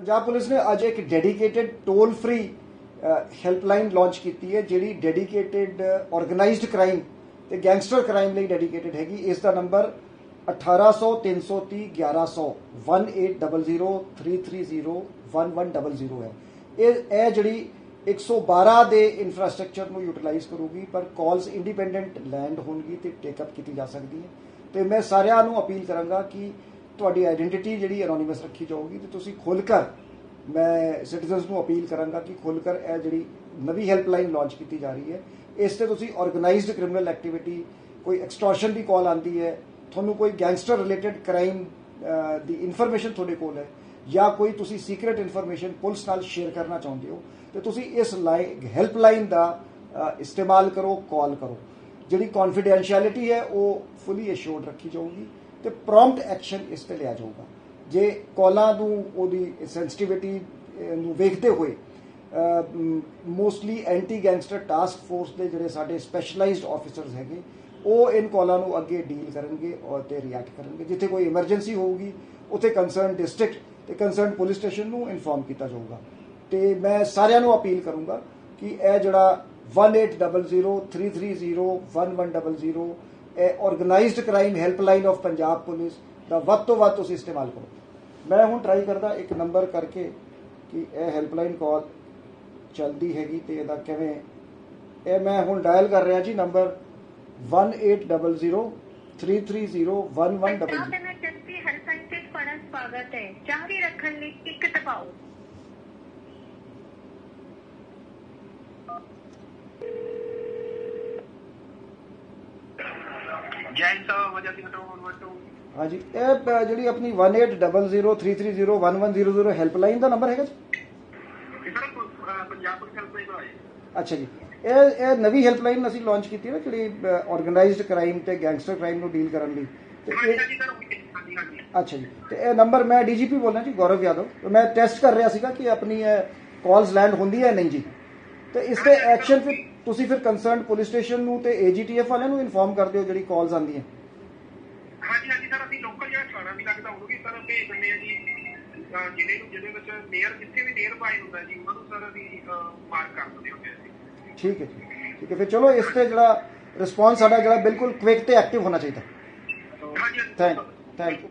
Punjab police ਨੇ ਅੱਜ ਇੱਕ dedicated toll free helpline launch ਕੀਤੀ ਹੈ, ਜਿਹੜੀ ਡੈਡੀਕੇਟਿਡ ਆਰਗੇਨਾਈਜ਼ਡ ਕ੍ਰਾਈਮ ਤੇ ਗੈਂਗਸਟਰ ਕ੍ਰਾਈਮ ਲਈ ਡੈਡੀਕੇਟਿਡ ਹੈਗੀ। ਇਸ ਦਾ ਨੰਬਰ 1800 330 1100 180033011100 ਹੈ। ਇਹ ਇਹ ਜਿਹੜੀ 112 ਦੇ ਇਨਫਰਾਸਟ੍ਰਕਚਰ ਨੂੰ ਯੂਟਿਲਾਈਜ਼ ਕਰੂਗੀ, ਪਰ ਕਾਲਸ ਇੰਡੀਪੈਂਡੈਂਟ ਲੈਂਡ ਹੋਣਗੀ ਤੇ ਟੇਕਅਪ ਕੀਤੀ ਜਾ ਸਕਦੀ ਹੈ। ਤੇ ਮੈਂ ਸਾਰਿਆਂ ਨੂੰ ਅਪੀਲ ਕਰਾਂਗਾ ਕਿ ਤੁਹਾਡੀ ਆਇਡੈਂਟੀਟੀ ਜਿਹੜੀ ਐਨੋਨਿਮਸ ਰੱਖੀ ਜਾਊਗੀ ਤੇ ਤੁਸੀਂ ਖੁੱਲ ਕਰ, ਮੈਂ ਸਿਟੀਜ਼ਨਸ ਨੂੰ ਅਪੀਲ ਕਰਾਂਗਾ ਕਿ ਖੁੱਲ ਕਰ, ਇਹ ਜਿਹੜੀ ਨਵੀਂ ਹੈਲਪਲਾਈਨ ਲਾਂਚ ਕੀਤੀ ਜਾ ਰਹੀ ਹੈ, ਇਸ ਤੇ ਤੁਸੀਂ ਆਰਗੇਨਾਈਜ਼ਡ ਕ੍ਰਿਮੀਨਲ ਐਕਟੀਵਿਟੀ ਕੋਈ ਐਕਸਟੋਰਸ਼ਨ ਦੀ ਕਾਲ ਆਂਦੀ ਹੈ, ਤੁਹਾਨੂੰ ਕੋਈ ਗੈਂਗਸਟਰ ਰਿਲੇਟਡ ਕ੍ਰਾਈਮ ਦੀ ਇਨਫੋਰਮੇਸ਼ਨ ਤੁਹਾਡੇ ਕੋਲ ਹੈ, ਜਾਂ ਕੋਈ ਤੁਸੀਂ ਸੀਕ੍ਰੀਟ ਇਨਫੋਰਮੇਸ਼ਨ ਪੁਲਿਸ ਨਾਲ ਸ਼ੇਅਰ ਕਰਨਾ ਚਾਹੁੰਦੇ ਹੋ, ਤੇ ਤੁਸੀਂ ਇਸ ਹੈਲਪਲਾਈਨ ਦਾ ਇਸਤੇਮਾਲ ਕਰੋ ਕਾਲ ਕਰੋ। ਜਿਹੜੀ ਕੌਨਫੀਡੈਂਸ਼ੀਅਲਿਟੀ ਹੈ, ਉਹ ਫੁੱਲੀ ਅਸ਼ੋਰਡ ਰੱਖੀ ਜਾਊਗੀ। ਤੇ ਪ੍ਰੌਮਪਟ ਐਕਸ਼ਨ ਇਸ ਤੇ ਲਿਆ ਜਾਊਗਾ। ਜੇ ਕਾਲਾਂ ਨੂੰ ਉਹਦੀ ਸੈਂਸਿਟੀਵਿਟੀ ਨੂੰ ਵੇਖਦੇ ਹੋਏ mostly anti gangster task force ਦੇ ਜਿਹੜੇ ਸਾਡੇ ਸਪੈਸ਼ਲਾਈਜ਼ਡ ਆਫੀਸਰਸ ਹੈਗੇ, ਉਹ ਇਨ ਕਾਲਾਂ ਨੂੰ ਅੱਗੇ ਡੀਲ ਕਰਨਗੇ ਔਰ ਤੇ ਰਿਐਕਟ ਕਰਨਗੇ। ਜਿੱਥੇ ਕੋਈ ਐਮਰਜੈਂਸੀ ਹੋਊਗੀ, ਉੱਥੇ ਕੰਸਰਨ ਡਿਸਟ੍ਰਿਕਟ ਤੇ ਕੰਸਰਨ ਪੁਲਿਸ ਸਟੇਸ਼ਨ ਨੂੰ ਇਨਫੋਰਮ ਕੀਤਾ ਜਾਊਗਾ। ਤੇ ਮੈਂ ਸਾਰਿਆਂ ਨੂੰ ਅਪੀਲ ਕਰੂੰਗਾ ਕਿ ਇਹ ਜਿਹੜਾ 180033011100 ਇਹ organised crime helpline of Punjab police ਦਾ ਵੱਧ ਤੋਂ ਵੱਧ ਤੁਸੀਂ ਇਸਤੇਮਾਲ ਕਰੋ। ਮੈਂ ਹੁਣ ਟਰਾਈ ਕਰਦਾ ਇੱਕ ਨੰਬਰ ਕਰਕੇ ਕਿ ਇਹ ਹੈਲਪਲਾਈਨ ਕਾਲ ਚਲਦੀ ਹੈਗੀ ਤੇ ਇਹਦਾ ਕਿਵੇਂ ਇਹ ਮੈਂ ਹੁਣ ਡਾਇਲ ਕਰ ਰਿਹਾ ਜੀ ਨੰਬਰ 180033011100 ਪੰਜਾਬ ਦੇ ਵਿੱਚ ਜਨਤੀ ਹੈਲਪਲਾਈਨ ਤੇ ਤੁਹਾਡਾ ਸਵਾਗਤ ਹੈ। ਜਾਰੀ ਰੱਖਣ ਲਈ ਇੱਕ ਦਬਾਓ ਜੈਨ ਸਾਹਿਬ ਵਜ੍ਹਾ ਸਿੰਘ ਤੋਂ ਵਟੂ ਹਾਂਜੀ ਇਹ ਜਿਹੜੀ ਆਪਣੀ 180033011100 ਹੈਲਪਲਾਈਨ ਦਾ ਨੰਬਰ ਹੈਗਾ ਜੀ? ਪੰਜਾਬ ਪੁਲਿਸ ਹੈਲਪਲਾਈਨ ਅੱਛਾ ਜੀ। ਇਹ ਇਹ ਨਵੀਂ ਹੈਲਪਲਾਈਨ ਅਸੀਂ ਲਾਂਚ ਕੀਤੀ ਹੈ ਜਿਹੜੀ ਆਰਗੇਨਾਈਜ਼ਡ ਕ੍ਰਾਈਮ ਤੇ ਗੈਂਗਸਟਰ ਕ੍ਰਾਈਮ ਨੂੰ ਡੀਲ ਕਰਨ ਲਈ। ਤੇ ਅੱਛਾ ਜੀ। ਤੇ ਇਹ ਨੰਬਰ ਮੈਂ ਡੀਜੀਪੀ ਬੋਲਣਾ ਜੀ ਗੌਰਵ ਯਾਦਵ। ਮੈਂ ਟੈਸਟ ਕਰ ਰਿਹਾ ਸੀਗਾ ਕਿ ਆਪਣੀ ਕਾਲਸ ਲੈਂਡ ਹੁੰਦੀ ਹੈ ਨਹੀਂ ਜੀ। ਤੇ ਇਸ ਤੇ ਐਕਸ਼ਨ ਫਿਰ ਤੁਸੀਂ ਫਿਰ ਕੰਸਰਨਡ ਪੁਲਿਸ ਸਟੇਸ਼ਨ ਨੂੰ ਤੇ ਏਜੀਟੀਐਫ ਵਾਲਿਆਂ ਨੂੰ ਇਨਫੋਰਮ ਕਰ ਦਿਓ ਜਿਹੜੀ ਕਾਲਸ ਆਉਂਦੀਆਂ। ਹਾਂਜੀ ਹਾਂਜੀ ਸਰ ਅਸੀਂ ਲੋਕਲ ਜਿਹੜਾ ਥਾਣਾ ਵੀ ਲੱਗਦਾ ਉਹਨੂੰ ਵੀ ਸਰ ਭੇਜ ਦਿੰਦੇ ਆ ਜੀ ਅਹ ਜ਼ਿਲ੍ਹੇ ਨੂੰ ਜਿਹਦੇ ਵਿੱਚ ਨੀਅਰ ਜਿੱਥੇ ਵੀ ਨੀਅਰ ਬਾਈ ਹੁੰਦਾ ਜੀ ਉਹਨਾਂ ਨੂੰ ਸਰ ਅਸੀਂ ਮਾਰਕ ਕਰ ਦਿੰਦੇ ਹੁੰਦੇ ਆ ਜੀ। ਠੀਕ ਹੈ ਜੀ ਠੀਕ ਹੈ ਫਿਰ ਚਲੋ ਇਸ ਤੇ ਜਿਹੜਾ ਰਿਸਪੌਂਸ ਸਾਡਾ ਜਿਹੜਾ ਬਿਲਕੁਲ ਕੁਇਕ ਤੇ ਐਕਟਿਵ ਹੋਣਾ ਚਾਹੀਦਾ। ਹਾਂਜੀ ਥੈਂਕ ਥੈਂਕ ਯੂ